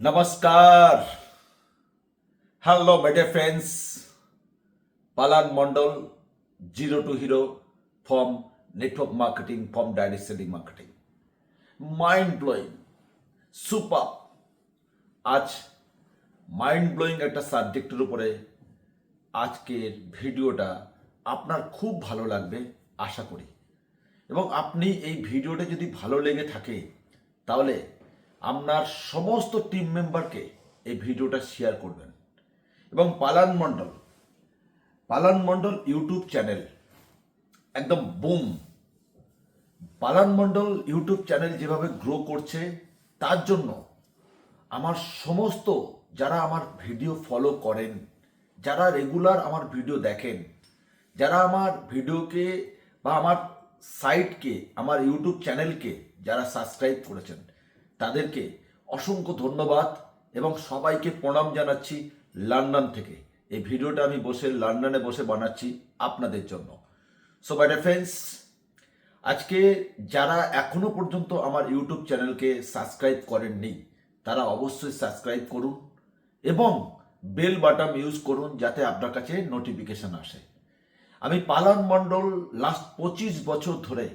নমস্কার। Hello my dear friends Palan Mondal zero to hero from network marketing from direct selling marketing mind blowing super আজ mind blowing একটা সাবজেক্টের উপরে আজকের ভিডিওটা আপনার খুব ভালো লাগবে, আশা করি। এবং আপনি এই ভিডিওটা যদি ভালো লেগে থাকে, তাহলে আপনার সমস্ত টিম মেম্বারকে এই ভিডিওটা শেয়ার করবেন। এবং পালান মণ্ডল পালান মণ্ডল ইউটিউব চ্যানেল একদম boom Palan Mondal YouTube channel যেভাবে গ্রো করছে, তার জন্য আমার সমস্ত যারা আমার ভিডিও ফলো করেন, যারা রেগুলার আমার ভিডিও দেখেন, যারা আমার ভিডিওকে বা আমার সাইটকে আমার ইউটিউব চ্যানেলকে যারা সাবস্ক্রাইব করেছেন তাদেরকে অসংখ্য ধন্যবাদ এবং সবাইকে প্রণাম জানাচ্ছি লন্ডন থেকে। এই ভিডিওটা আমি বসে লন্ডনে বসে বানাচ্ছি আপনাদের জন্য। সো বাই ফ্রেন্ডস আজকে যারা এখনও পর্যন্ত আমার ইউটিউব চ্যানেলকে সাবস্ক্রাইব করেননি, তারা অবশ্যই সাবস্ক্রাইব করুন এবং বেল বাটন ইউজ করুন যাতে আপনার কাছে নোটিফিকেশন আসে। আমি পালন মণ্ডল লাস্ট পঁচিশ বছর ধরে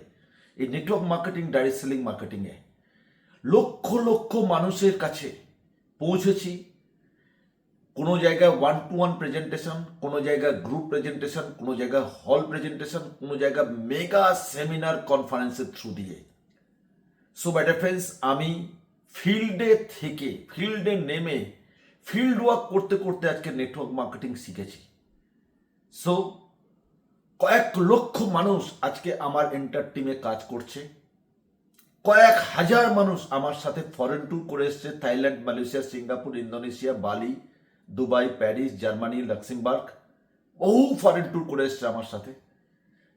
এই নেটওয়ার্ক মার্কেটিং ডাইরেক্ট সেলিং মার্কেটিংয়ে লক্ষ লক্ষ মানুষের কাছে পৌঁছেছি। কোনো জায়গায় ওয়ান টু ওয়ান প্রেজেন্টেশন কোনো জায়গায় গ্রুপ প্রেজেন্টেশন কোনো জায়গায় হল প্রেজেন্টেশন কোনো জায়গায় মেগা সেমিনার কনফারেন্সের থ্রু দিয়ে। সো ব্যাটার ফ্রেন্ডস আমি ফিল্ডে থেকে ফিল্ডে নেমে ফিল্ড ওয়ার্ক করতে করতে আজকে নেটওয়ার্ক মার্কেটিং শিখেছি। সো কয়েক লক্ষ মানুষ আজকে আমার এন্টার টিমে কাজ করছে। কয়েক হাজার মানুষ আমার সাথে ফরেন ট্যুর করে এসছে, Thailand, Malaysia, Singapore, Indonesia, Bali, Dubai, Paris, Germany, Luxembourg, বহু ফরেন ট্যুর করে এসছে আমার সাথে।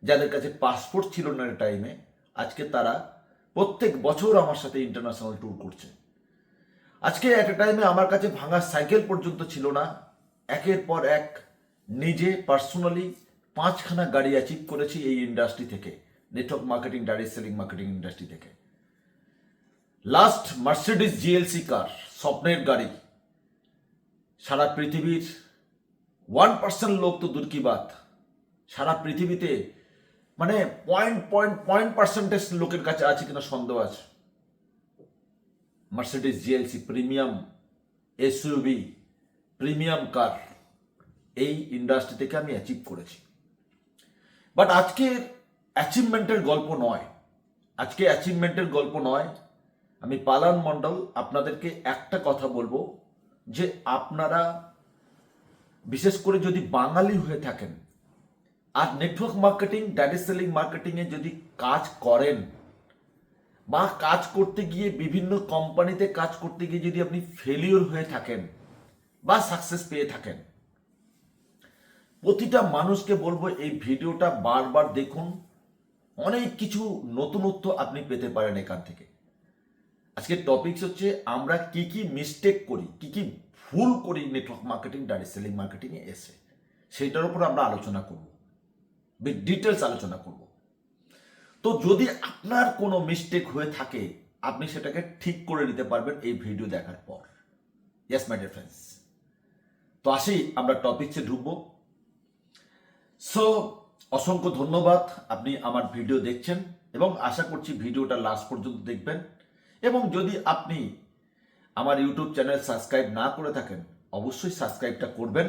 যাদের কাছে পাসপোর্ট ছিল না টাইমে আজকে তারা প্রত্যেক বছর আমার সাথে ইন্টারন্যাশনাল ট্যুর করছে। আজকে এক টাইমে আমার কাছে ভাঙা সাইকেল পর্যন্ত ছিল না। একের পর এক নিজে পার্সোনালি পাঁচখানা গাড়ি অ্যাচিভ করেছি এই ইন্ডাস্ট্রি থেকে network marketing direct selling marketing industry থেকে। লাস্ট মার্সিডিস জিএলসি কার স্বপ্নের গাড়ি। সারা পৃথিবীর ওয়ান পার্সেন্ট লোক তো দূর কি সারা পৃথিবীতে মানে পয়েন্ট পয়েন্ট পয়েন্ট পার্সেন্টেজ লোকের কাছে আছে কিনা সন্দেহ আছে? Mercedes GLC premium SUV premium car এই ইন্ডাস্ট্রি থেকে আমি অ্যাচিভ করেছি। বাট আজকের অ্যাচিভমেন্টের গল্প নয়। আজকে অ্যাচিভমেন্টের গল্প নয় আমি পালান মণ্ডল, আপনাদেরকে একটা কথা বলব, যে আপনারা বিশেষ করে যদি বাঙালি হয়ে থাকেন আর নেটওয়ার্ক মার্কেটিং ডাইরেক্ট সেলিং মার্কেটিংয়ে যদি কাজ করেন বা কাজ করতে গিয়ে বিভিন্ন কোম্পানিতে কাজ করতে গিয়ে যদি আপনি ফেলিওর হয়ে থাকেন বা সাকসেস পেয়ে থাকেন, প্রতিটা মানুষকে বলব এই ভিডিওটা বারবার দেখুন। অনেক কিছু নতুনত্ব আপনি পেতে পারেন এখান থেকে। আজকের টপিকস হচ্ছে আমরা কি কি মিস্টেক করি, কি কি ভুল করি নেটওয়ার্ক মার্কেটিং ডাইরেক্ট সেলিং মার্কেটিংয়ে এসে। সেইটার উপর আমরা আলোচনা করব ডিটেলস আলোচনা করব। তো যদি আপনার কোনো মিস্টেক হয়ে থাকে, আপনি সেটাকে ঠিক করে নিতে পারবেন এই ভিডিও দেখার পর। ইয়েস মাই ডিয়ার তো আসি, আমরা টপিকসে ঢুকবো। সো অসংখ্য ধন্যবাদ, আপনি আমার ভিডিও দেখছেন এবং আশা করছি ভিডিওটা লাস্ট পর্যন্ত দেখবেন। এবং যদি আপনি আমার ইউটিউব চ্যানেল সাবস্ক্রাইব না করে থাকেন, অবশ্যই সাবস্ক্রাইবটা করবেন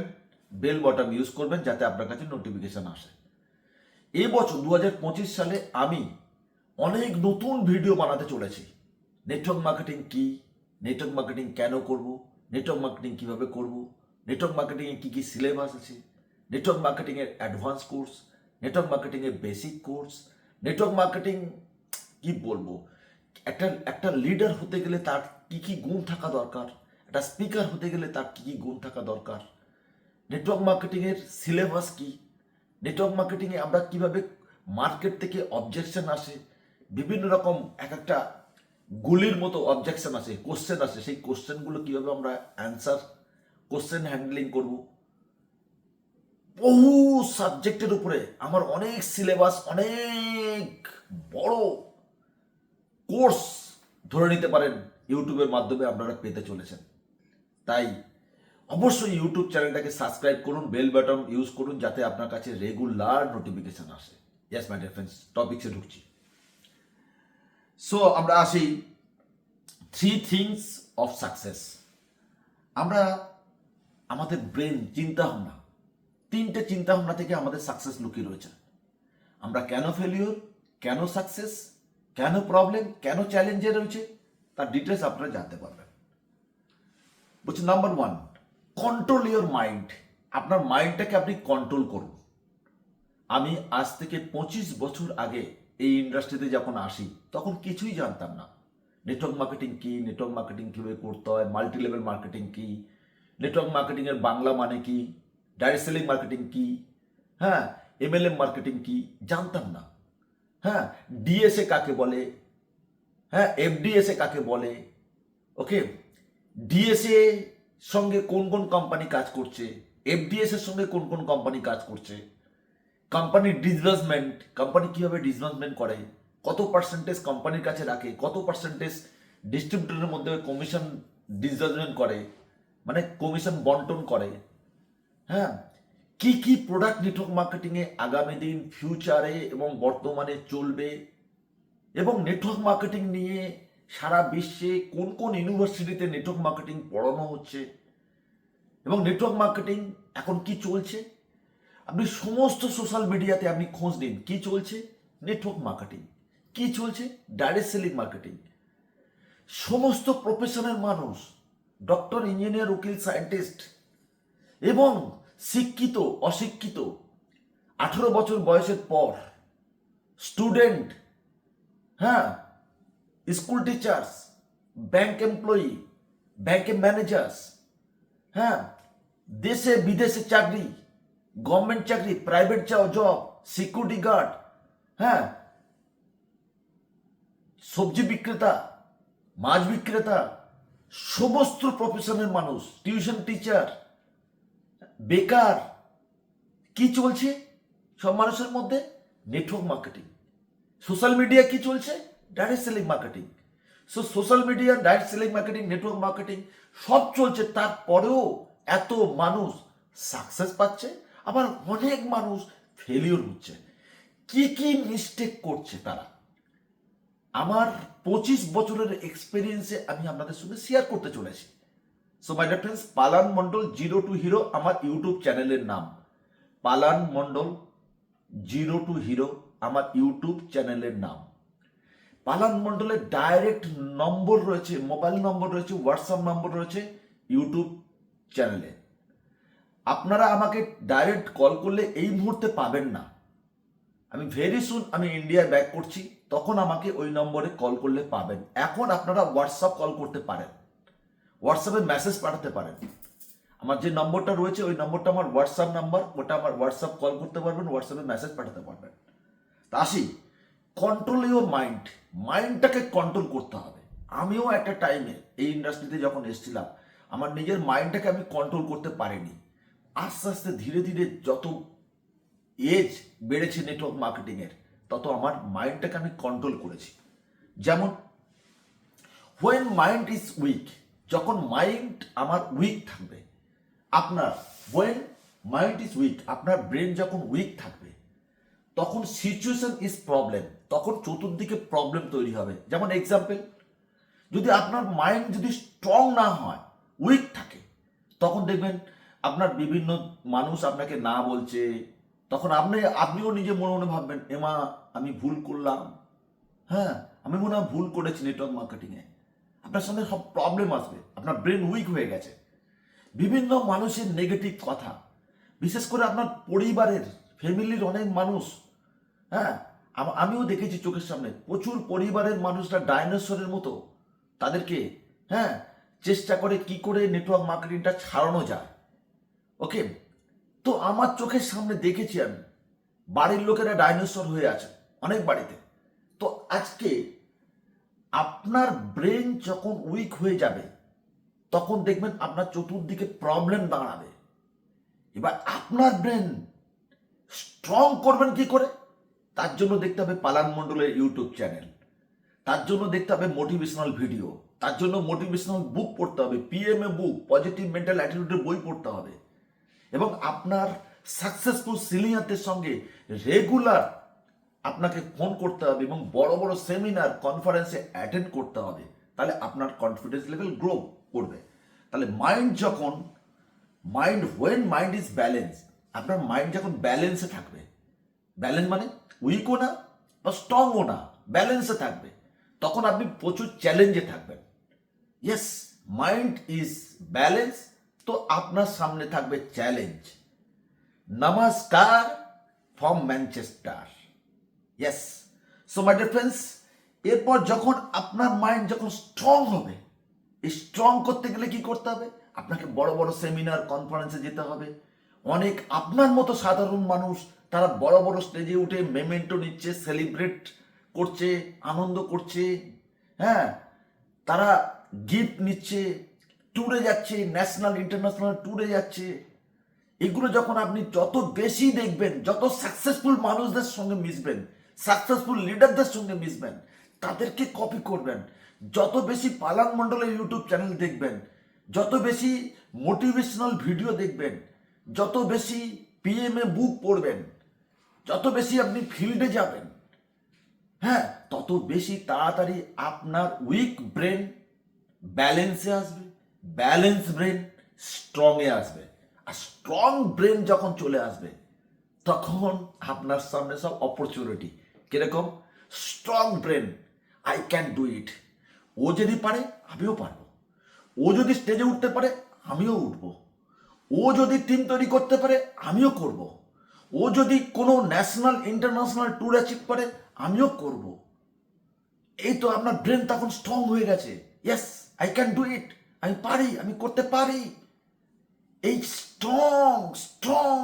বেল বটন ইউজ করবেন যাতে আপনার কাছে নোটিফিকেশন আসে। এই বছর দু সালে আমি অনেক নতুন ভিডিও বানাতে চলেছি। নেটওয়ার্ক মার্কেটিং কি? নেটওয়ার্ক মার্কেটিং কেন করব? নেটওয়ার্ক মার্কেটিং কীভাবে করব? নেটওয়ার্ক মার্কেটিংয়ে কী কী সিলেবাস আছে? নেটওয়ার্ক মার্কেটিংয়ের অ্যাডভান্স কোর্স নেটওয়ার্ক মার্কেটিংয়ের বেসিক কোর্স নেটওয়ার্ক মার্কেটিং কি বলব? একটা একটা লিডার হতে গেলে তার কি কি গুণ থাকা দরকার? একটা স্পিকার হতে গেলে তার কি কি গুণ থাকা দরকার? নেটওয়ার্ক মার্কেটিংয়ের সিলেবাস কি? নেটওয়ার্ক মার্কেটিংয়ে আমরা কীভাবে মার্কেট থেকে অবজেকশন আসে? বিভিন্ন রকম এক একটা গুলির মতো অবজেকশন আসে কোশ্চেন আসে। সেই কোশ্চেনগুলো কীভাবে আমরা অ্যান্সার কোশ্চেন হ্যান্ডলিং করব? বহু সাবজেক্টের উপরে আমার অনেক সিলেবাস অনেক বড় কোর্স ধরে নিতে পারেন ইউটিউবের মাধ্যমে আপনারা পেতে চলেছেন। তাই অবশ্যই ইউটিউব চ্যানেলটাকে সাবস্ক্রাইব করুন, বেল বাটন ইউজ করুন, যাতে আপনার কাছে রেগুলার নোটিফিকেশন আসে। ইয়েস মাই ডিয়ার ফ্রেন্ডস টপিক্সে ঢুকছি। সো আমরা আসি থ্রি থিংস অফ সাকসেস আমরা, আমাদের ব্রেন চিন্তা ভাবনা তিনটে চিন্তা ভাবনা থেকে আমাদের সাকসেস লুকিয়ে রয়েছে। আমরা কেন ফেলিওর কেন সাকসেস কেন প্রবলেম কেন চ্যালেঞ্জে রয়েছে, তার ডিটেলস আপনারা জানতে পারবেন। বলছি number one control your mind আপনার মাইন্ডটাকে আপনি কন্ট্রোল করুন। আমি আজ থেকে পঁচিশ বছর আগে এই ইন্ডাস্ট্রিতে যখন আসি, তখন কিছুই জানতাম না। নেটওয়ার্ক মার্কেটিং কি নেটওয়ার্ক মার্কেটিং কীভাবে করতে হয় মাল্টি লেভেল মার্কেটিং কি নেটওয়ার্ক মার্কেটিংয়ের বাংলা মানে কি ডাইরেক্ট সেলিং মার্কেটিং কি হ্যাঁ এমএলএম মার্কেটিং কি, জানতাম না। হ্যাঁ ডিএসএ কাকে বলে? হ্যাঁ এফডিএসএ কাকে বলে? ওকে ডিএসএ সঙ্গে কোন কোন কোম্পানি কাজ করছে? এফডিএস এর সঙ্গে কোন কোন কোম্পানি কাজ করছে? কোম্পানির ডিসবার্সমেন্ট কোম্পানি কীভাবে ডিসবার্সমেন্ট করে? কত পার্সেন্টেজ কোম্পানির কাছে রাখে? কত পার্সেন্টেজ ডিস্ট্রিবিউটরের মধ্যে কমিশন ডিসবার্সমেন্ট করে? মানে কমিশন বন্টন করে? হ্যাঁ কি কি প্রোডাক্ট নেটওয়ার্ক মার্কেটিংয়ে আগামী দিন ফিউচারে এবং বর্তমানে চলবে? এবং নেটওয়ার্ক মার্কেটিং নিয়ে সারা বিশ্বে কোন কোন ইউনিভার্সিটিতে নেটওয়ার্ক মার্কেটিং পড়ানো হচ্ছে? এবং নেটওয়ার্ক মার্কেটিং এখন কি চলছে? আপনি সমস্ত সোশ্যাল মিডিয়াতে আপনি খোঁজ নিন, কি চলছে? নেটওয়ার্ক মার্কেটিং কি চলছে? ডাইরেক্ট সেলিং মার্কেটিং সমস্ত প্রফেশনের মানুষ ডক্টর ইঞ্জিনিয়ার উকিল সায়েন্টিস্ট এবং শিক্ষিত, অশিক্ষিত। আঠেরো বছর বয়সের পর স্টুডেন্ট হ্যাঁ স্কুল টিচার্স ব্যাংক এমপ্লয়ি ব্যাংকের ম্যানেজার্স হ্যাঁ দেশে বিদেশে চাকরি গভর্নমেন্ট চাকরি প্রাইভেট জব সিকিউরিটি গার্ড হ্যাঁ সবজি বিক্রেতা, মাছ বিক্রেতা, সমস্ত প্রফেশনের মানুষ টিউশন টিচার বেকার। কি চলছে সব মানুষের মধ্যে? নেটওয়ার্ক মার্কেটিং সোশ্যাল মিডিয়া কি চলছে? Direct selling marketing so social media direct selling marketing network marketing সব চলছে। তারপরেও এত মানুষ সাকসেস পাচ্ছে, আবার অনেক মানুষ ফেলিওর হচ্ছে। কি কি মিস্টেক করছে তারা? আমার পঁচিশ বছরের এক্সপিরিয়েন্সে আমি আপনাদের সঙ্গে শেয়ার করতে চলেছি। So my dear friends Palan Mondal zero to hero আমার ইউটিউব চ্যানেলের নাম। Palan Mondal zero to hero আমার ইউটিউব চ্যানেলের নাম। পালান মন্ডলের ডাইরেক্ট নম্বর রয়েছে মোবাইল নম্বর রয়েছে হোয়াটসঅ্যাপ নম্বর রয়েছে ইউটিউব চ্যানেলে আপনারা আমাকে ডাইরেক্ট কল করলে এই মুহূর্তে পাবেন না। আমি ভেরি সুন আমি ইন্ডিয়ায় ব্যাক করছি, তখন আমাকে ওই নম্বরে কল করলে পাবেন। এখন আপনারা হোয়াটসঅ্যাপ কল করতে পারেন। হোয়াটসঅ্যাপে মেসেজ পাঠাতে পারেন। আমার যে নম্বরটা রয়েছে, ওই নম্বরটা আমার হোয়াটসঅ্যাপ নাম্বার ওটা আমার হোয়াটসঅ্যাপ কল করতে পারবেন হোয়াটসঅ্যাপে মেসেজ পাঠাতে পারবেন। তা আসি কন্ট্রোল ইউর মাইন্ড মাইন্ডটাকে কন্ট্রোল করতে হবে। আমিও একটা টাইমে এই ইন্ডাস্ট্রিতে যখন এসেছিলাম, আমার নিজের মাইন্ডটাকে আমি কন্ট্রোল করতে পারিনি। আস্তে আস্তে ধীরে ধীরে যত এজ বেড়েছে নেটওয়ার্ক মার্কেটিংয়ের তত আমার মাইন্ডটাকে আমি কন্ট্রোল করেছি। যেমন হোয়েন মাইন্ড ইজ উইক যখন মাইন্ড আমার উইক থাকবে, আপনার ওয়েন মাইন্ড ইজ উইক আপনার ব্রেন যখন উইক থাকবে, তখন সিচুয়েশন ইজ প্রবলেম তখন চতুর্দিকে প্রবলেম তৈরি হবে। যেমন এক্সাম্পল যদি আপনার মাইন্ড যদি স্ট্রং না হয় উইক থাকে, তখন দেখবেন আপনার বিভিন্ন মানুষ আপনাকে না বলছে, তখন আপনি, আপনিও নিজে মনে মনে ভাববেন, এমা, আমি ভুল করলাম। হ্যাঁ আমি মনে হয় ভুল করেছি নেটওয়ার্ক মার্কেটিংয়ে আপনার সঙ্গে সব প্রবলেম আসবে। আপনার ব্রেন উইক হয়ে গেছে। বিভিন্ন মানুষের নেগেটিভ কথা। বিশেষ করে আপনার পরিবারের, ফ্যামিলির অনেক মানুষ। হ্যাঁ আমিও দেখেছি চোখের সামনে। প্রচুর পরিবারের মানুষরা ডাইনোসরের মতো তাদেরকে হ্যাঁ চেষ্টা করে কি করে নেটওয়ার্ক মার্কেটিংটা ছাড়ানো যায়। ওকে তো আমার চোখের সামনে দেখেছি আমি। বাড়ির লোকেরা ডাইনোসর হয়ে আছে, অনেক বাড়িতে। তো আজকে আপনার ব্রেন যখন উইক হয়ে যাবে, তখন দেখবেন আপনার চতুর্দিকে প্রবলেম দাঁড়াবে। এবার আপনার ব্রেন স্ট্রং করবেন কি করে? তার জন্য দেখতে হবে পালান মণ্ডলের ইউটিউব চ্যানেল তার জন্য দেখতে হবে মোটিভেশনাল ভিডিও তার জন্য মোটিভেশনাল বুক পড়তে হবে পিএমএ বুক পজিটিভ মেন্টাল অ্যাটিটিউডের বই পড়তে হবে। এবং আপনার সাকসেসফুল সিনিয়রদের সঙ্গে রেগুলার আপনাকে ফোন করতে হবে এবং বড় বড় সেমিনার কনফারেন্সে অ্যাটেন্ড করতে হবে। তাহলে আপনার কনফিডেন্স লেভেল গ্রো করবে। তাহলে মাইন্ড যখন mind when mind is balance আপনার মাইন্ড যখন ব্যালেন্সে থাকবে ব্যালেন্স মানে উইকও না বা স্ট্রংও না ব্যালেন্সে থাকবে, তখন আপনি প্রচুর চ্যালেঞ্জে থাকবেন। ইয়েস মাইন্ড ইজ ব্যালেন্স তো আপনার সামনে থাকবে চ্যালেঞ্জ নমস্কার from Manchester yes so my dear friends এরপর যখন আপনার মাইন্ড যখন স্ট্রং হবে স্ট্রং করতে গেলে কি করতে হবে? আপনাকে বড় বড় সেমিনার কনফারেন্সে যেতে হবে। অনেক আপনার মতো সাধারণ মানুষ, তারা বড় বড় স্টেজে উঠে মেমেন্টো নিচ্ছে সেলিব্রেট করছে, আনন্দ করছে। হ্যাঁ তারা গিফট নিচ্ছে ট্যুরে যাচ্ছে ন্যাশনাল ইন্টারন্যাশনাল ট্যুরে যাচ্ছে। এগুলো যখন আপনি যত বেশি দেখবেন, যত সাকসেসফুল মানুষদের সঙ্গে মিশবেন সাকসেসফুল লিডারদের সঙ্গে মিশবেন, তাদেরকে কপি করবেন। যত বেশি পালান মণ্ডলের ইউটিউব চ্যানেল দেখবেন, যত বেশি মোটিভেশনাল ভিডিও দেখবেন, যত বেশি পিএমএ বুক পড়বেন, যত বেশি আপনি ফিল্ডে যাবেন হ্যাঁ তত বেশি তাড়াতাড়ি আপনার উইক ব্রেন ব্যালেন্সে আসবে ব্যালেন্স ব্রেন স্ট্রংয়ে আসবে। আর স্ট্রং ব্রেন যখন চলে আসবে, তখন আপনার সামনে সব অপরচুনিটি কীরকম? Strong brain I can do it ও যদি পারে, আমিও পারব। ও যদি স্টেজে উঠতে পারে, আমিও উঠব। ও যদি টিম তৈরি করতে পারে, আমিও করব। ও যদি কোনো ন্যাশনাল ইন্টারন্যাশনাল ট্যুর অ্যাচিভ করে আমিও করব। এই তো আপনার ব্রেন তখন স্ট্রং হয়ে গেছে। Yes I can do it আমি পারি, আমি করতে পারি। এই স্ট্রং স্ট্রং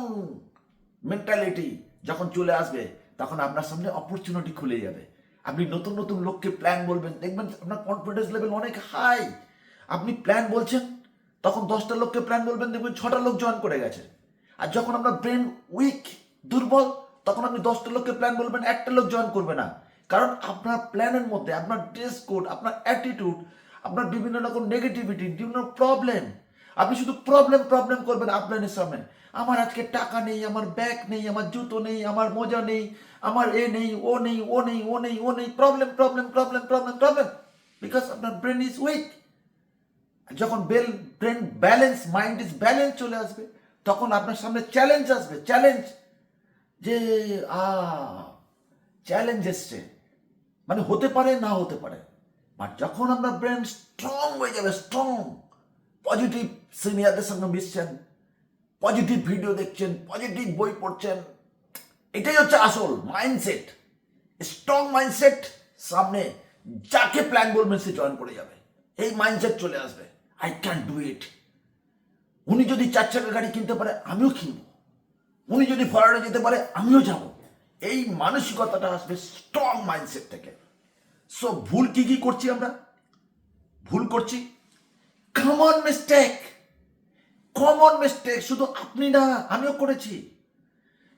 মেন্টালিটি যখন চলে আসবে তখন আপনার সামনে অপরচুনিটি খুলে যাবে। আপনি নতুন নতুন লোককে প্ল্যান বলবেন, দেখবেন আপনার কনফিডেন্স লেভেল অনেক হাই আপনি প্ল্যান বলছেন, তখন দশটা লোককে প্ল্যান বলবেন, দেখবেন ছটা লোক জয়েন করে গেছে। আর যখন আপনার ব্রেন উইক দুর্বল, তখন আপনি দশটা লোককে প্ল্যান বলবেন, একটা লোক জয়েন করবে না। কারণ আপনার প্ল্যানের মধ্যে, আপনার ড্রেস কোড আপনার অ্যাটিটিউড আপনার বিভিন্ন রকম নেগেটিভিটি বিভিন্ন প্রবলেম আপনি শুধু প্রবলেম প্রবলেম করবেন আপলাইনের সামনে আমার আজকে টাকা নেই, আমার ব্যাগ নেই, আমার জুতো নেই, আমার মোজা নেই, আমার এ নেই, ও নেই ও নেই ও নেই ও নেই। Problem problem problem problem problem because আপনার ব্রেন ইজ উইক যখন bell brain balance mind is balance চলে আসবে, তখন আপনার সামনে চ্যালেঞ্জ আসবে চ্যালেঞ্জ যে, আ চ্যালেঞ্জ এসছে। মানে হতে পারে, না হতে পারে। বাট যখন আপনার ব্রেন স্ট্রং হয়ে যাবে স্ট্রং পজিটিভ সিনিয়রদের সঙ্গে মিশছেন পজিটিভ ভিডিও দেখছেন পজিটিভ বই পড়ছেন। এটাই হচ্ছে আসল মাইন্ডসেট স্ট্রং মাইন্ডসেট সামনে যাকে প্ল্যান বলবেন সে জয়েন করে যাবে। এই মাইন্ডসেট চলে আসবে। আই ক্যান ডু ইট উনি যদি চার চাকা গাড়ি কিনতে পারে, আমিও কিনবো। উনি যদি ফরাডে যেতে পারে, আমিও যাব। এই মানসিকতাটা আসবে স্ট্রং মাইন্ডসেট থেকে। সো ভুল কি কি করছি আমরা? ভুল করছি? কমন মিস্টেক কমন মিস্টেক শুধু আপনি না, আমিও করেছি।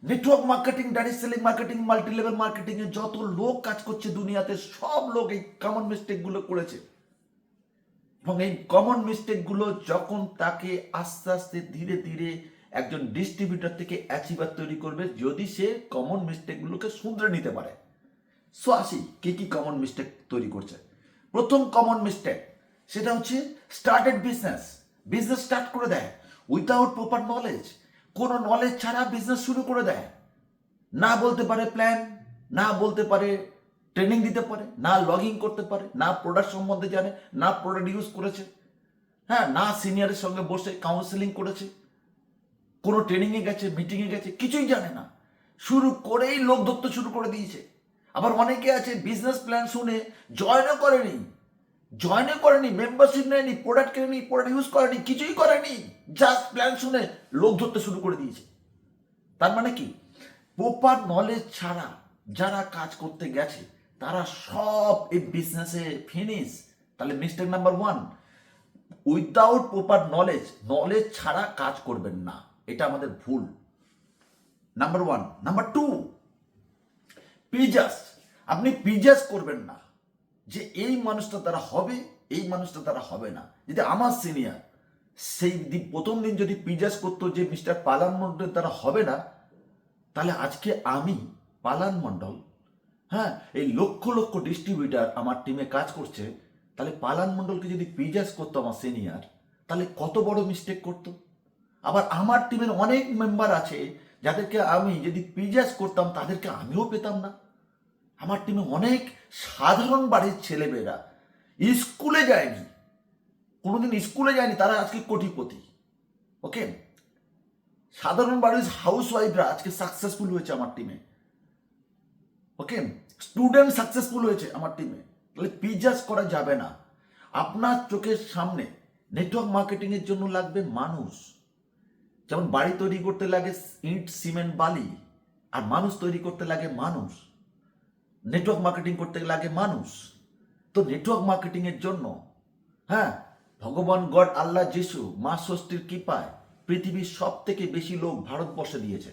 Network marketing direct selling marketing multi level marketing এ যত লোক কাজ করছে দুনিয়াতে, সব লোক এই কমন মিস্টেকগুলো করেছে। এবং এই কমন মিস্টেকগুলো যখন তাকে আস্তে আস্তে, ধীরে ধীরে একজন ডিস্ট্রিবিউটর থেকে অ্যাচিভার তৈরি করবে, যদি সে কমন মিস্টেকগুলোকে শুধরে নিতে পারে। সো আসি, কি কি কমন মিস্টেক তৈরি করছে? প্রথম কমন মিস্টেক সেটা হচ্ছে স্টার্টেড বিজনেস বিজনেস স্টার্ট করে দেয়। উইথাউট প্রপার নলেজ কোনো নলেজ ছাড়া বিজনেস শুরু করে দেয়। না বলতে পারে প্ল্যান না বলতে পারে ট্রেনিং দিতে পারে, না লগিং করতে পারে, না প্রোডাক্ট সম্বন্ধে জানে, না প্রোডাক্ট ইউজ করেছে। হ্যাঁ না সিনিয়রের সঙ্গে বসে কাউন্সেলিং করেছে। কোনো ট্রেনিংয়ে গেছে মিটিংয়ে গেছে, কিছুই জানে না। শুরু করেই লোক ধরতে শুরু করে দিয়েছে। আবার অনেকে আছে বিজনেস প্ল্যান শুনে জয়েনও করেনি। জয়েনও করেনি মেম্বারশিপ নেয়নি প্রোডাক্ট কেনেনি প্রোডাক্ট ইউজ করেনি, কিছুই করেনি জাস্ট প্ল্যান শুনে লোক ধরতে শুরু করে দিয়েছে। তার মানে কি? প্রপার নলেজ ছাড়া যারা কাজ করতে গেছে, তারা সব এই বিজনেসে ফিনিশ তাহলে mistake number one without proper knowledge knowledge ছাড়া কাজ করবেন না। এটা আমাদের ভুল। নাম্বার ওয়ান নাম্বার টু পিজাস আপনি পিজাস করবেন না। যে এই মানুষটা তারা হবে, এই মানুষটা তারা হবে না। যদি আমার সিনিয়র সেই দিন প্রথম দিন যদি পিজাস করতো যে মিস্টার পালান মণ্ডল তারা হবে না, তাহলে আজকে আমি পালান মণ্ডল হ্যাঁ এই লক্ষ লক্ষ ডিস্ট্রিবিউটার আমার টিমে কাজ করছে, তাহলে পালান মণ্ডলকে যদি পিজাস করতো আমার সিনিয়র তাহলে কত বড় মিস্টেক করতো? আবার আমার টিমের অনেক মেম্বার আছে যাদেরকে আমি যদি পিজাস করতাম, তাদেরকে আমিও পেতাম না। আমার টিমে অনেক সাধারণ বাড়ির ছেলেমেয়েরা। স্কুলে যায়নি। কোনোদিন স্কুলে যায়নি, তারা আজকে কোটিপতি। ওকে? সাধারণ বাড়ির হাউস ওয়াইফরা আজকে সাকসেসফুল হয়েছে আমার টিমে। ওকে? স্টুডেন্ট সাকসেসফুল হয়েছে আমার টিমে। তাহলে পিজাস করা যাবে না। আপনার চোখের সামনে নেটওয়ার্ক মার্কেটিং এর জন্য লাগবে মানুষ। যেমন বাড়ি তৈরি করতে লাগে ইট, সিমেন্ট, বালি, আর মানুষ তৈরি করতে লাগে মানুষ। নেটওয়ার্ক মার্কেটিং করতে গেলে লাগে মানুষ। তো নেটওয়ার্ক মার্কেটিং এর জন্য হ্যাঁ ভগবান গড, আল্লাহ যিশু, মা ষষ্ঠীর কৃপায় পৃথিবীর সব থেকে বেশি লোক ভারতবর্ষে দিয়েছে।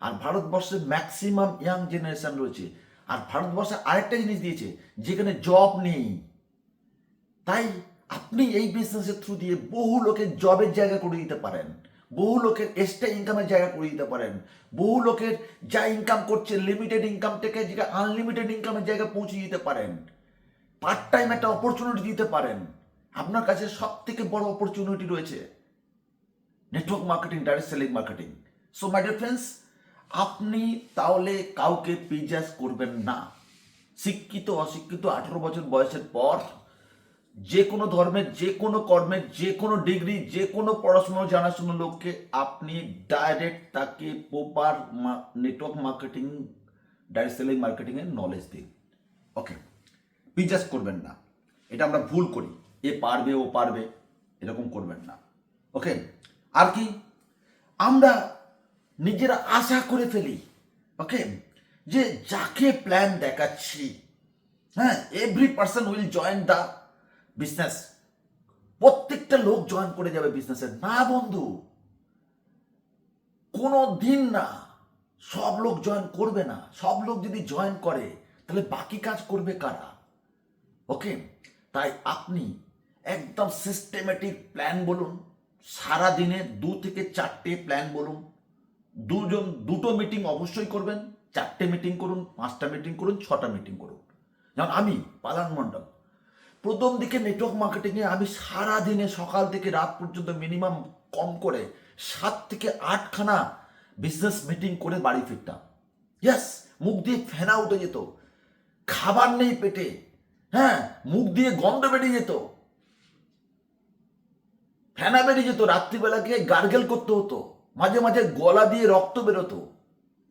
আর ভারতবর্ষে ম্যাক্সিমাম ইয়াং জেনারেশন রয়েছে। আর ভারতবর্ষে আরেকটা জিনিস দিয়েছে, যেখানে জব নেই। তাই আপনি এই বিজনেসের থ্রু দিয়ে বহু লোকের জবের জায়গা করে দিতে পারেন। বহু লোকের এক্সট্রা ইনকামের জায়গা করে দিতে পারেন। বহু লোকের যা ইনকাম করছে লিমিটেড ইনকাম থেকে যেটা আনলিমিটেড ইনকামের জায়গা পৌঁছে দিতে পারেন। পার্ট টাইম একটা অপরচুনিটি দিতে পারেন। আপনার কাছে সব থেকে বড় অপরচুনিটি রয়েছে। Network marketing direct selling marketing so my dear friends আপনি তাহলে কাউকে পিজাস করবেন না। শিক্ষিত, অশিক্ষিত, আঠারো বছর বয়সের পর যে কোনো ধর্মের, যে কোনো কর্মের, যে কোনো ডিগ্রি যে কোনো পড়াশুনো, জানাশুনো লোককে আপনি ডাইরেক্ট তাকে proper network marketing direct selling marketing এর নলেজ দিন। ওকে পিজাস করবেন না। এটা আমরা ভুল করি। এ পারবে, ও পারবে, এরকম করবেন না। ওকে আর কি? আমরা নিজেরা আশা করে ফেলি। ওকে যে যাকে প্ল্যান দেখাচ্ছি হ্যাঁ every person will join the business প্রত্যেকটা লোক জয়েন করে যাবে বিজনেসে না বন্ধু কোনো দিন না সব লোক জয়েন করবে না। সব লোক যদি জয়েন করে, তাহলে বাকি কাজ করবে কারা? ওকে তাই আপনি একদম সিস্টেমেটিক প্ল্যান বলুন সারা দিনে দু থেকে চারটে প্ল্যান বলুন। দুজন, দুটো মিটিং অবশ্যই করবেন, চারটে মিটিং করুন, পাঁচটা মিটিং করুন, ছটা মিটিং করুন। যেমন আমি, পালান মণ্ডল প্রথম দিকে নেটওয়ার্ক মার্কেটিংয়ে আমি সারা দিনে সকাল থেকে রাত পর্যন্ত মিনিমাম কম করে সাত থেকে আটখানা বিজনেস মিটিং করে বাড়ি ফিরতাম। ইয়াস মুখ দিয়ে ফেনা উঠে যেত। খাবার নেই পেটে। হ্যাঁ মুখ দিয়ে গন্ধ বেরিয়ে যেত। ফেনা বেরিয়ে যেত। রাত্রিবেলাকে গার্গেল করতে হতো। মাঝে মাঝে গলা দিয়ে রক্ত বেরোতো।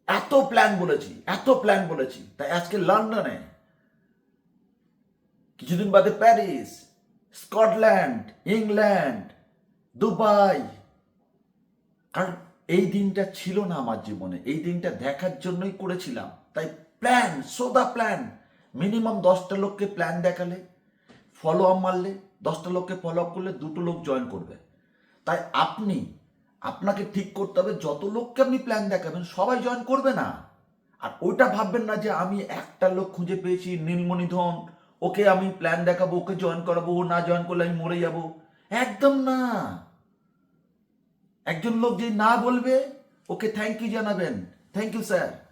এত প্ল্যান বলেছি, এত প্ল্যান বলেছি। তাই আজকে লন্ডনে কিছুদিন বাদে প্যারিস, স্কটল্যান্ড, ইংল্যান্ড, দুবাই। কারণ এই দিনটা ছিল না আমার জীবনে, এই দিনটা দেখার জন্যই করেছিলাম। তাই প্ল্যান সোদা প্ল্যান, মিনিমাম দশটা লোককে প্ল্যান দেখালে ফলো আপ মারলে, দশটা লোককে ফলো আপ করলে দুটো লোক জয়েন করবে। তাই আপনি, আপনাকে ঠিক করতে হবে, যত লোককে আপনি প্ল্যান দেখাবেন, সবাই জয়েন করবে না। আর ওইটা ভাববেন না যে আমি একটা লোক খুঁজে পেয়েছি নীলমণি ধন ওকে আমি প্ল্যান দেখাবো, ওকে জয়েন করাবো, ও না জয়েন করলে আমি মরে যাব। একদম না। একজন লোক যে না বলবে, ওকে থ্যাংক ইউ জানাবেন। থ্যাংক ইউ স্যার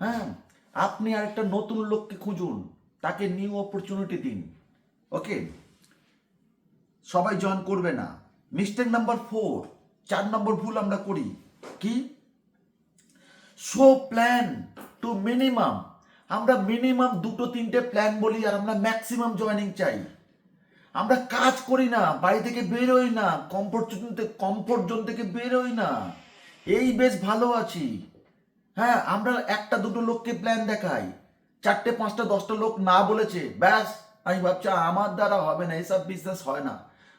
হ্যাঁ আপনি আরেকটা নতুন লোককে খুঁজুন। তাকে নিউ অপরচুনিটি দিন। ওকে? সবাই জয়েন করবে না। মিস্টেক নাম্বার ফোর চার নম্বর ভুল আমরা করি। কি? শো প্ল্যান টু মিনিমাম আমরা মিনিমাম দুটো, তিনটে প্ল্যান বলি আর আমরা ম্যাক্সিমাম জয়েনিং চাই। আমরা কাজ করি না, বাড়ি থেকে বেরোই না কমফোর্ট থেকে কমফোর্ট জোন থেকে বেরোই না। এই বেশ ভালো আছি। হ্যাঁ আমরা একটা, দুটো লোককে প্ল্যান দেখাই। চারটে, পাঁচটা, দশটা লোক না বলেছে, ব্যাস, আমি ভাবছি আমার দ্বারা হবে না, এসব বিজনেস হয় না।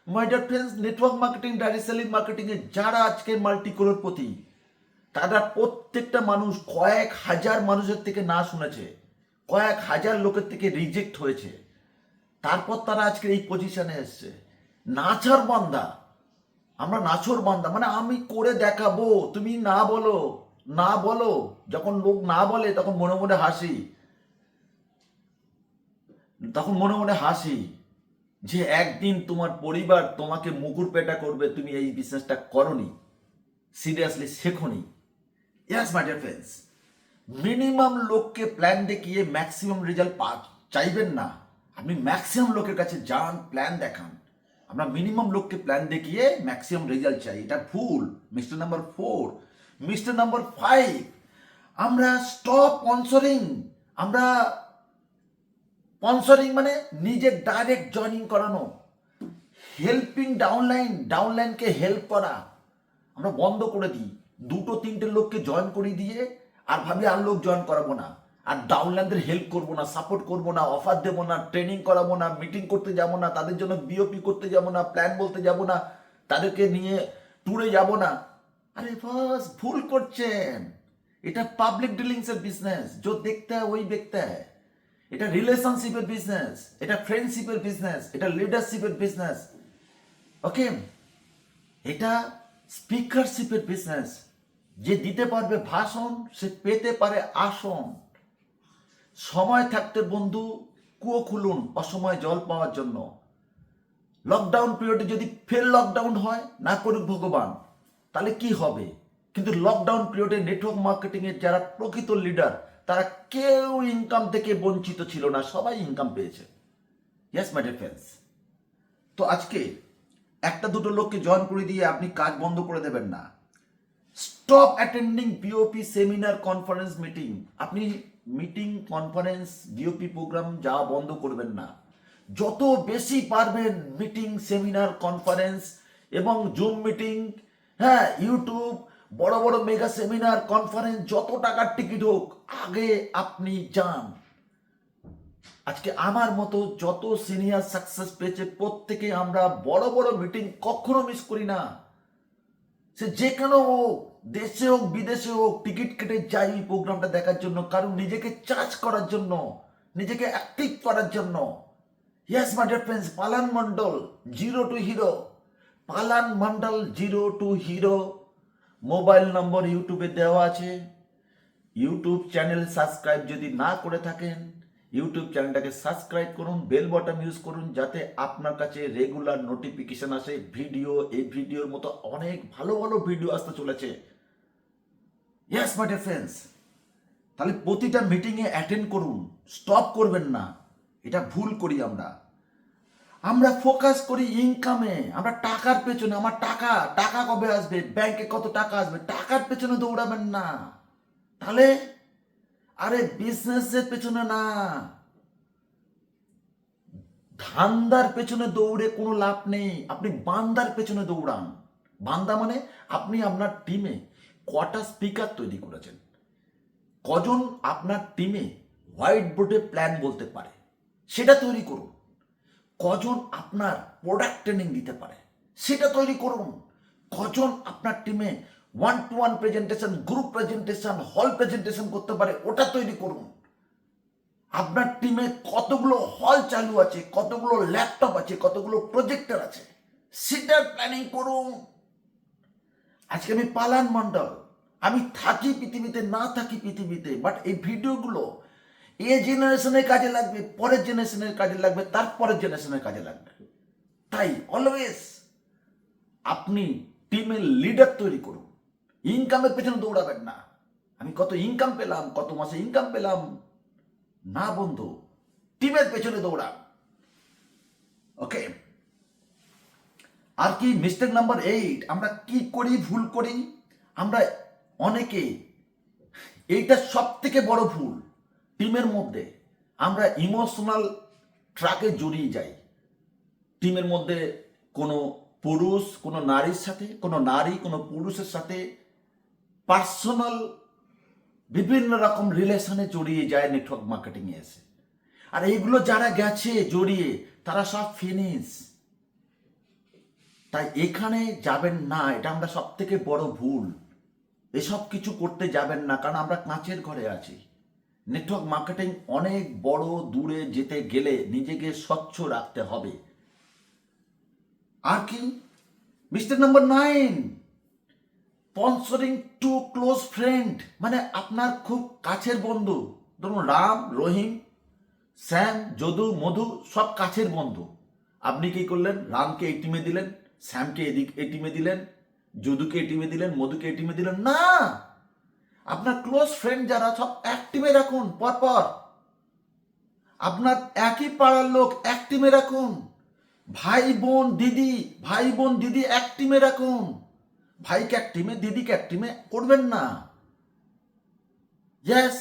My dear friends network marketing direct selling মার্কেটিংয়ে যারা আজকে মাল্টি প্রতি, তারা প্রত্যেকটা মানুষ কয়েক হাজার মানুষের থেকে না শুনেছে। কয়েক হাজার লোকের থেকে রিজেক্ট হয়েছে। তারপর তারা আজকে এই পজিশনে এসছে। নাচার বান্দা। আমরা নাচর বান্দা। মানে আমি করে দেখাবো। তুমি না বলো। না বলো। যখন লোক না বলে, তখন মনে মনে হাসি। তখন মনে মনে হাসি যে একদিন তোমার পরিবার তোমাকে মুকুর পেটা করবে, তুমি এই বিজনেসটা করনি। Seriously শেখনি। Yes my dear friends minimum লোককে প্ল্যান দেখিয়ে ম্যাক্সিমাম রেজাল্ট পা চাইবেন না। আপনি ম্যাক্সিমাম লোকের কাছে যান প্ল্যান দেখান। আমরা মিনিমাম লোককে প্ল্যান দেখিয়ে ম্যাক্সিমাম রেজাল্ট চাই। এটা ভুল mistake number four mistake number five আমরা স্টপ স্পন্সরিং আমরা স্পন্সরিং মানে নিজের ডাইরেক্ট জয়েনিং করানো। হেল্পিং ডাউনলাইন ডাউনলাইনকে হেল্প করা। আমরা বন্ধ করে দিই। দুটো, তিনটে লোককে জয়েন করে দিয়ে আর ভাবি, আর লোক জয়েন করাবো না। আর ডাউনলাইনদের হেল্প করব না সাপোর্ট করব না অফার দেবো না ট্রেনিং করাবো না মিটিং করতে যাব না, তাদের জন্য বিওপি করতে যাব না প্ল্যান বলতে যাব না, তাদেরকে নিয়ে ট্যুরে যাব না। আরে বাস, ভুল করছেন। এটা পাবলিক ডিলিংসের বিজনেস जो দেখতে হয় ওই দেখতে হয়। এটা রিলেশনশিপের বিজনেস এটা ফ্রেন্ডশিপের বিজনেস এটা লিডারশিপের বিজনেস ওকে এটা স্পিকারশিপের বিজনেস যে দিতে পারবে ভাষণ, সে পেতে পারে আসন। সময় থাকতে বন্ধু, কুয়ো খুলুন অসময়ে জল পাওয়ার জন্য। লকডাউন পিরিয়ডে যদি ফের লকডাউন হয়, না করুক ভগবান, তাহলে কি হবে? কিন্তু লকডাউন পিরিয়ডে নেটওয়ার্ক মার্কেটিং এর যারা প্রকৃত লিডার তারা কেউ ইনকাম থেকে বঞ্চিত ছিল না, সবাই ইনকাম পেয়েছে। ইয়েস মাই ফ্রেন্ডস তো আজকে একটা দুটো লোককে জয়েন করে দিয়ে আপনি কাজ বন্ধ করে দেবেন না। Stop attending BOP seminar conference meeting আপনি মিটিং কনফারেন্স বিওপি প্রোগ্রাম যাওয়া বন্ধ করবেন না। যত বেশি পারবেন মিটিং সেমিনার কনফারেন্স এবং জুম মিটিং হ্যাঁ ইউটিউব বড় বড় মেগা সেমিনার কনফারেন্স যত টাকার টিকিট হোক, আগে আপনি যান। আজকে আমার মতো যত সিনিয়র সাকসেস পেয়েছে, প্রত্যেকে আমরা বড় বড় মিটিং কখনো মিস করি না। সে যে কোনো হোক, দেশে হোক, বিদেশে হোক, টিকিট কেটে যাই ওই প্রোগ্রামটা দেখার জন্য, কারণ নিজেকে চার্জ করার জন্য, নিজেকে অ্যাক্টিভ করার জন্য। ইয়াস my dear friends Palan Mondal zero to hero Palan Mondal zero to hero mobile number ইউটিউবে দেওয়া আছে। ইউটিউব চ্যানেল সাবস্ক্রাইব যদি না করে থাকেন ইউটিউব চ্যানেলটাকে সাবস্ক্রাইব করুন বেল বটন ইউজ করুন, যাতে আপনার কাছে রেগুলার নোটিফিকেশন আসে। ভিডিও এই ভিডিওর মতো অনেক ভালো ভালো ভিডিও আসতে চলেছে। ইয়াস মাই ডিয়ার ফ্রেন্ডস তাহলে প্রতিটা মিটিংয়ে অ্যাটেন্ড করুন। স্টপ করবেন না। এটা ভুল করি আমরা। আমরা ফোকাস করি ইনকামে আমরা টাকার পেছনে। আমার টাকা টাকা কবে আসবে? ব্যাংকে কত টাকা আসবে? টাকার পেছনে দৌড়াবেন না। তাহলে আরে বিজনেসের পেছনে না। ধান্দার পেছনে দৌড়ে কোনো লাভ নেই। আপনি বান্দার পেছনে দৌড়ান। বান্দা মানে আপনি আপনার টিমে কটা স্পিকার তৈরি করেছেন। কজন আপনার টিমে হোয়াইট বোর্ডে প্ল্যান বলতে পারে, সেটা তৈরি করুন। কজন আপনার প্রোডাক্ট ট্রেনিং দিতে পারে, সেটা তৈরি করুন। কজন আপনার টিমে one to one presentation group presentation হল প্রেজেন্টেশন করতে পারে, ওটা তৈরি করুন। আপনার টিমে কতগুলো হল চালু আছে, কতগুলো ল্যাপটপ আছে, কতগুলো প্রজেক্টর আছে, সেটার প্ল্যানিং করুন। আজকে আমি পালান মন্ডল আমি থাকি পৃথিবীতে, না থাকি পৃথিবীতে বাট এই ভিডিওগুলো এ জেনারেশনের কাজে লাগবে, পরের জেনারেশনের কাজে লাগবে, তারপরের জেনারেশনের কাজে লাগবে। তাই অলওয়েজ আপনি টিমের লিডার তৈরি করুন। ইনকামের পেছনে দৌড়াবেন না। আমি কত ইনকাম পেলাম, কত মাসে ইনকাম পেলাম। না বন্ধু, টিমের পেছনে দৌড়ান। ওকে আর কি মিস্টেক নাম্বার এইট আমরা কি করি, ভুল করি? আমরা অনেকে, এইটা সব থেকে বড় ভুল, টিমের মধ্যে। আমরা ইমোশনাল ট্রাকে জড়িয়ে যাই। টিমের মধ্যে কোনো পুরুষ, কোনো নারীর সাথে, কোনো নারী, কোনো পুরুষের সাথে পার্সোনাল বিভিন্ন রকম রিলেশনে জড়িয়ে যায় নেটওয়ার্ক মার্কেটিংয়ে এসে। আর এইগুলো যারা গেছে জড়িয়ে, তারা সব ফিনিশ তাই এখানে যাবেন না, এটা আমরা সব থেকে বড় ভুল। এসব কিছু করতে যাবেন না, কারণ আমরা কাঁচের ঘরে আছি। নেটওয়ার্ক মার্কেটিং অনেক বড় দূরে যেতে গেলে নিজেকে স্বচ্ছ রাখতে হবে। আর কি? Mistake number nine sponsoring to close friend মানে আপনার খুব কাছের বন্ধু। ধরুন রাম, রহিম, শ্যাম, যদু, মধু, সব কাছের বন্ধু। আপনি কি করলেন? রামকে এই টিমে দিলেন, শ্যামকে এদিক, এই টিমে দিলেন, যদুকে এই টিমে দিলেন, মধুকে এই টিমে দিলেন। না! আপনার ক্লোজ ফ্রেন্ড যারা, সব এক টিমে রাখুন, পরপর। আপনার একই পাড়ার লোক এক টিমে রাখুন। ভাই বোন, দিদি, ভাই বোন, দিদি এক টিমে রাখুন। ভাইকে এক টিমে দিদিকে এক টিমে করবেন না। Yes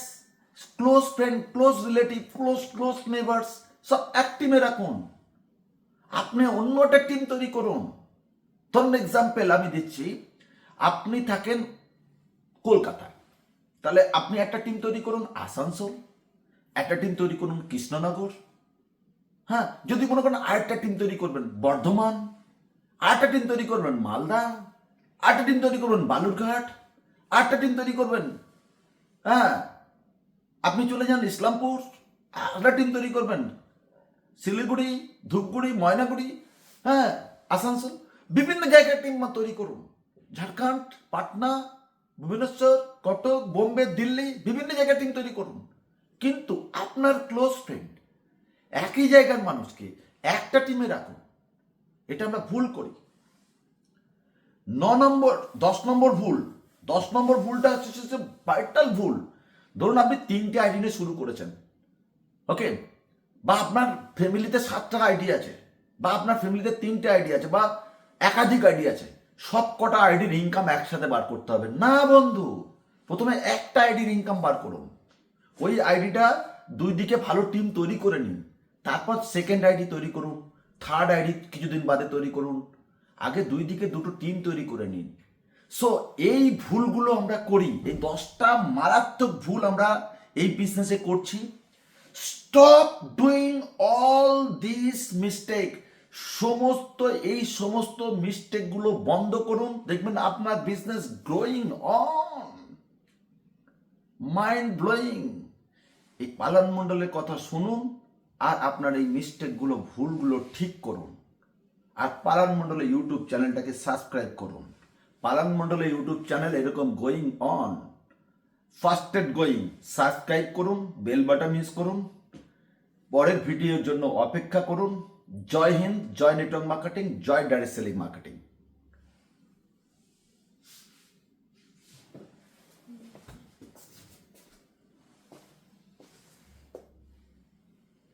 close friend close relative close close neighbours সব এক টিমে রাখুন। আপনি অন্য একটা টিম তৈরি করুন। ধরুন এক্সাম্পল আমি দিচ্ছি, আপনি থাকেন কলকাতায়। তাহলে আপনি একটা টিম তৈরি করুন আসানসোল, একটা টিম তৈরি করুন কৃষ্ণনগর। হ্যাঁ যদি মনে করেন আরেকটা টিম তৈরি করবেন বর্ধমান, আরেকটা টিম তৈরি করবেন মালদা আরেকটা টিম তৈরি করবেন বালুরঘাট আটটা টিম তৈরি করবেন। হ্যাঁ। আপনি চলে যান ইসলামপুর আরেকটা টিম তৈরি করবেন। শিলিগুড়ি, ধূপগুড়ি, ময়নাগুড়ি হ্যাঁ আসানসোল, বিভিন্ন জায়গায় টিম তৈরি করুন। ঝাড়খণ্ড, পাটনা, ভুবনেশ্বর, কটক, বোম্বে, দিল্লি, বিভিন্ন জায়গায় টিম তৈরি করুন। কিন্তু আপনার ক্লোজ ফ্রেন্ড, একই জায়গার মানুষকে একটা টিমে রাখুন। এটা আমরা ভুল করি। ন নম্বর, দশ নম্বর ভুল। দশ নম্বর ভুলটা হচ্ছে ভাইটাল ভুল। ধরুন আপনি তিনটে আইডি নিয়ে শুরু করেছেন। ওকে? বা আপনার ফ্যামিলিতে সাতটা আইডি আছে, বা আপনার ফ্যামিলিতে তিনটে আইডি আছে, বা একাধিক আইডি আছে। সব কটা আইডির ইনকাম একসাথে বার করতে হবে। না বন্ধু, প্রথমে একটা আইডির ইনকাম বার করুন। ওই আইডিটা দুই দিকে ভালো টিম তৈরি করে নিন। তারপর সেকেন্ড আইডি তৈরি করুন। থার্ড আইডি কিছুদিন বাদে তৈরি করুন। আগে দুই দিকে দুটো টিম তৈরি করে নিন। সো এই ভুলগুলো আমরা করি, এই দশটা মারাত্মক ভুল আমরা এই বিজনেসে করছি। Stop doing all this mistake সমস্ত, এই সমস্ত মিস্টেকগুলো বন্ধ করুন। দেখবেন আপনার business growing on mind blowing এই পালন মণ্ডলের কথা শুনুন আর আপনার এই মিস্টেকগুলো ভুলগুলো ঠিক করুন। আর পালান মন্ডলে ইউটিউব চ্যানেলটাকে সাবস্ক্রাইব করুন। পালান মন্ডলে ইউটিউব চ্যানেল এরকম গোয়িং অন ফার্স্টেড গোয়িং সাবস্ক্রাইব করুন, বেল বাটন ইউজ করুন, পরের ভিডিওর জন্য অপেক্ষা করুন। জয় হিন্দ, জয় নেটওয়ার্ক মার্কেটিং, জয় ডাইরেক্ট সেলিং মার্কেটিং।